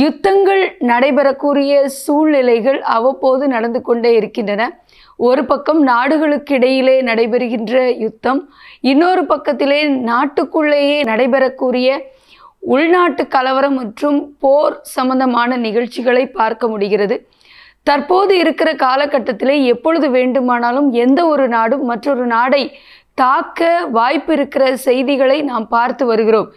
யுத்தங்கள் நடைபெறக்கூடிய சூழ்நிலைகள் அவ்வப்போது நடந்து கொண்டே இருக்கின்றன. ஒரு பக்கம் நாடுகளுக்கிடையிலே நடைபெறுகின்ற யுத்தம் இன்னொரு பக்கத்திலே நாட்டுக்குள்ளேயே நடைபெறக்கூடிய உள்நாட்டு கலவரம் மற்றும் போர் சம்பந்தமான நிகழ்ச்சிகளை பார்க்க முடிகிறது. தற்போது இருக்கிற காலகட்டத்திலே எப்பொழுது வேண்டுமானாலும் எந்த ஒரு நாடும் மற்றொரு நாடை தாக்க வாய்ப்பு இருக்கிற செய்திகளை நாம் பார்த்து வருகிறோம்.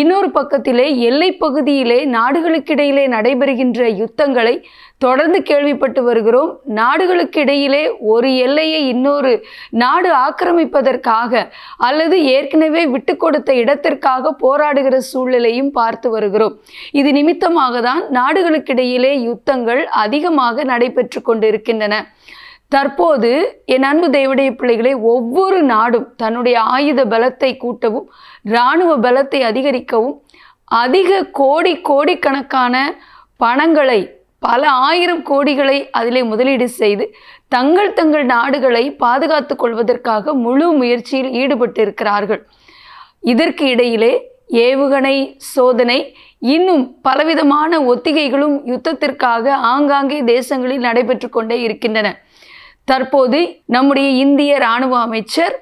இன்னொரு பக்கத்திலே எல்லை பகுதியிலே நாடுகளுக்கிடையிலே நடைபெறுகின்ற யுத்தங்களை தொடர்ந்து கேள்விப்பட்டு வருகிறோம். நாடுகளுக்கு இடையிலே ஒரு எல்லையை இன்னொரு நாடு ஆக்கிரமிப்பதற்காக அல்லது ஏற்கனவே விட்டு கொடுத்த இடத்திற்காக போராடுகிற சூழ்நிலையும் பார்த்து வருகிறோம். இது நிமித்தமாக தான் நாடுகளுக்கிடையிலே யுத்தங்கள் அதிகமாக நடைபெற்று கொண்டிருக்கின்றன. தற்போது என் அன்பு தேவடைய பிள்ளைகளை ஒவ்வொரு நாடும் தன்னுடைய ஆயுத பலத்தை கூட்டவும் இராணுவ பலத்தை அதிகரிக்கவும் அதிக கோடி கோடிக்கணக்கான பணங்களை பல ஆயிரம் கோடிகளை அதிலே முதலீடு செய்து தங்கள் தங்கள் நாடுகளை பாதுகாத்து கொள்வதற்காக முழு முயற்சியில் ஈடுபட்டிருக்கிறார்கள். இதற்கு இடையிலே ஏவுகணை சோதனை இன்னும் பலவிதமான ஒத்திகைகளும் யுத்தத்திற்காக ஆங்காங்கே தேசங்களில் நடைபெற்று கொண்டே இருக்கின்றன. தற்போது நம்முடைய இந்திய இராணுவ அமைச்சர்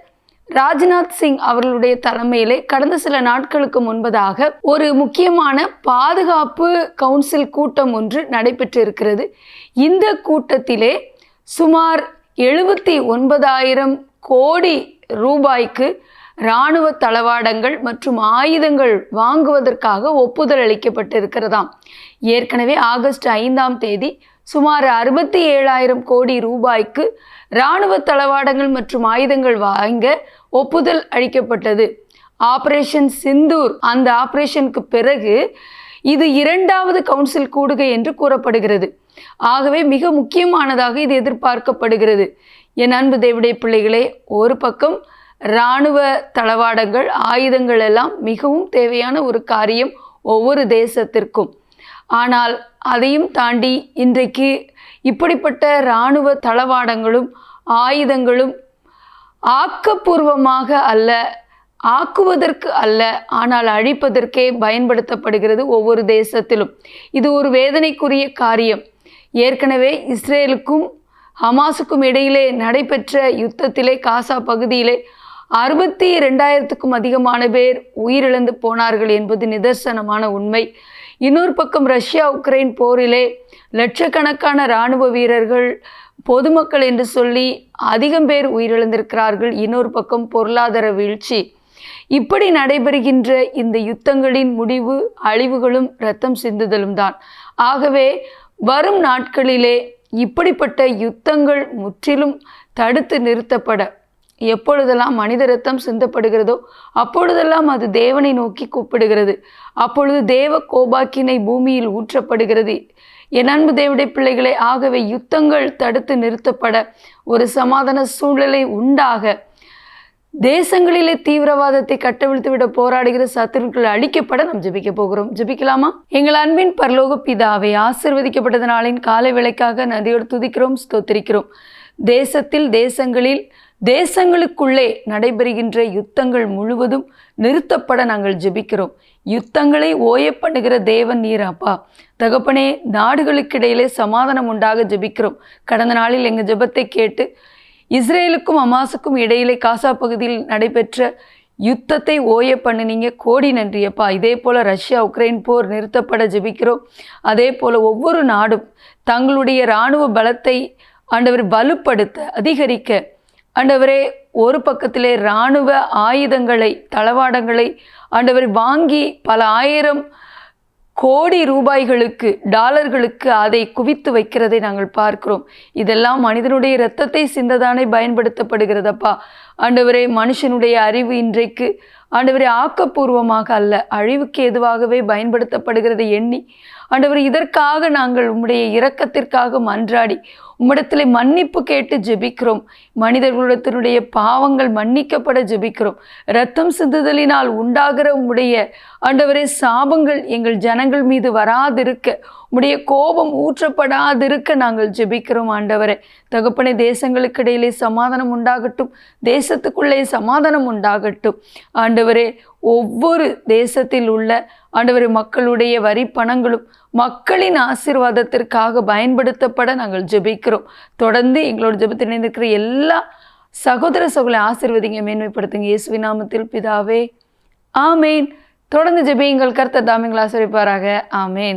ராஜ்நாத் சிங் அவர்களுடைய தலைமையிலே கடந்த சில நாட்களுக்கு முன்பதாக ஒரு முக்கியமான பாதுகாப்பு கவுன்சில் கூட்டம் ஒன்று நடைபெற்று இருக்கிறது இந்த கூட்டத்திலே சுமார் எழுபத்தி ஒன்பதாயிரம் கோடி ரூபாய்க்கு இராணுவ தளவாடங்கள் மற்றும் ஆயுதங்கள் வாங்குவதற்காக ஒப்புதல் அளிக்கப்பட்டிருக்கிறதாம். ஏற்கனவே ஆகஸ்ட் ஐந்தாம் தேதி சுமார் அறுபத்தி ஏழாயிரம் கோடி ரூபாய்க்கு இராணுவ தளவாடங்கள் மற்றும் ஆயுதங்கள் வாங்க ஒப்புதல் அளிக்கப்பட்டது. ஆபரேஷன் சிந்தூர் அந்த ஆபரேஷனுக்கு பிறகு இது இரண்டாவது கவுன்சில் கூடுகை என்று கூறப்படுகிறது. ஆகவே மிக முக்கியமானதாக இது எதிர்பார்க்கப்படுகிறது. என் அன்பு தேவடைய பிள்ளைகளே ஒரு பக்கம் இராணுவ தளவாடங்கள் ஆயுதங்கள் எல்லாம் மிகவும் தேவையான ஒரு காரியம் ஒவ்வொரு தேசத்திற்கும். ஆனால் அதையும் தாண்டி இன்றைக்கு இப்படிப்பட்ட இராணுவ தளவாடங்களும் ஆயுதங்களும் ஆக்கப்பூர்வமாக அல்ல ஆக்குவதற்கு அல்ல ஆனால் அழிப்பதற்கே பயன்படுத்தப்படுகிறது ஒவ்வொரு தேசத்திலும். இது ஒரு வேதனைக்குரிய காரியம். ஏற்கனவே இஸ்ரேலுக்கும் ஹமாஸுக்கும் இடையிலே நடைபெற்ற யுத்தத்திலே காசா பகுதியிலே அறுபத்தி ரெண்டாயிரத்துக்கும் அதிகமான பேர் உயிரிழந்து போனார்கள் என்பது நிதர்சனமான உண்மை. இன்னொரு பக்கம் ரஷ்யா உக்ரைன் போரிலே லட்சக்கணக்கான இராணுவ வீரர்கள் பொதுமக்கள் என்று சொல்லி அதிகம் பேர் உயிரிழந்திருக்கிறார்கள். இன்னொரு பக்கம் பொருளாதார வீழ்ச்சி. இப்படி நடைபெறுகின்ற இந்த யுத்தங்களின் முடிவு அழிவுகளும் இரத்தம் சிந்துதலும் தான். ஆகவே வரும் நாட்களிலே இப்படிப்பட்ட யுத்தங்கள் முற்றிலும் தடுத்து நிறுத்தப்பட எப்பொழுதெல்லாம் மனித ரத்தம் சிந்தப்படுகிறதோ அப்பொழுதெல்லாம் அது தேவனை நோக்கி கூப்பிடுகிறது. அப்பொழுது தேவ கோபாக்கினை பூமியில் ஊற்றப்படுகிறது. என் அன்பு தேவடைய பிள்ளைகளை ஆகவே யுத்தங்கள் தடுத்து நிறுத்தப்பட ஒரு சமாதான சூழ்நிலை உண்டாக. தேசங்களிலே தீவிரவாதத்தை கட்டவிழ்த்து விட போராடுகிற சத்துருக்கள் அழிக்கப்பட நாம் ஜபிக்க போகிறோம். ஜபிக்கலாமா? எங்கள் அன்பின் பரலோக பிதாவை ஆசிர்வதிக்கப்பட்டது நாளின் காலை விலைக்காக நதியோடு துதிக்கிறோம் ஸ்தோத்திரிக்கிறோம். தேசத்தில் தேசங்களில் தேசங்களுக்குள்ளே நடைபெறுகின்ற யுத்தங்கள் முழுவதும் நிறுத்தப்பட நாங்கள் ஜெபிக்கிறோம். யுத்தங்களை ஓய பண்ணுகிற தேவன் நீர் அப்பா. தகப்பனே நாடுகளுக்கு இடையிலே சமாதானம் உண்டாக ஜெபிக்கிறோம். கடந்த நாளில் எங்கள் ஜெபத்தை கேட்டு இஸ்ரேலுக்கும் அமாசுக்கும் இடையிலே காசா பகுதியில் நடைபெற்ற யுத்தத்தை ஓய பண்ணினீங்க. கோடி நன்றியப்பா இதே போல் ரஷ்யா உக்ரைன் போர் நிறுத்தப்பட ஜெபிக்கிறோம். அதே போல் ஒவ்வொரு நாடும் தங்களுடைய இராணுவ பலத்தை ஆண்டவர் வலுப்படுத்த அதிகரிக்க ஆண்டவரே ஒரு பக்கத்திலே இராணுவ ஆயுதங்களை தளவாடங்களை ஆண்டவர் வாங்கி பல ஆயிரம் கோடி ரூபாய்களுக்கு டாலர்களுக்கு அதை குவித்து வைக்கிறதை நாங்கள் பார்க்கிறோம். இதெல்லாம் மனிதனுடைய இரத்தத்தை சிந்ததானே பயன்படுத்தப்படுகிறதப்பா. ஆண்டவரே மனுஷனுடைய அறிவு இன்றைக்கு ஆண்டவரே ஆக்கப்பூர்வமாக அல்ல அழிவுக்கு எதுவாகவே பயன்படுத்தப்படுகிறதை எண்ணி ஆண்டவர் இதற்காக நாங்கள் உம்முடைய இரக்கத்திற்காக மன்றாடி உம்மிடத்தில் மன்னிப்பு கேட்டு ஜெபிக்கிறோம். மனிதர்களிடத்தினுடைய பாவங்கள் மன்னிக்கப்பட ஜெபிக்கிறோம். ரத்தம் சிந்துதலினால் உண்டாகிற உம்முடைய ஆண்டவரே சாபங்கள் எங்கள் ஜனங்கள் மீது வராதிருக்க உம்முடைய கோபம் ஊற்றப்படாதிருக்க நாங்கள் ஜெபிக்கிறோம் ஆண்டவரே. தகப்பனை தேசங்களுக்கு இடையிலே சமாதானம் உண்டாகட்டும். தேசத்துக்குள்ளே சமாதானம் உண்டாகட்டும். ஆண்டவரே ஒவ்வொரு தேசத்தில் உள்ள ஆண்டவரே மக்களுடைய வரி பணங்களும் மக்களின் ஆசீர்வாதத்திற்காக பயன்படுத்தப்பட நாங்கள் ஜெபிக்கிறோம். தொடர்ந்து எங்களோட ஜெபத்தில் இணைந்திருக்கிற எல்லா சகோதர சகோதரி ஆசீர்வதிங்க மேன்மைப்படுத்துங்க. இயேசுவி நாமத்தில் பிதாவே. ஆமேன். தொடர்ந்து ஜெபியுங்கள். கர்த்தர் தாமியங்கள் ஆசிரிப்பாராக ஆமேன்.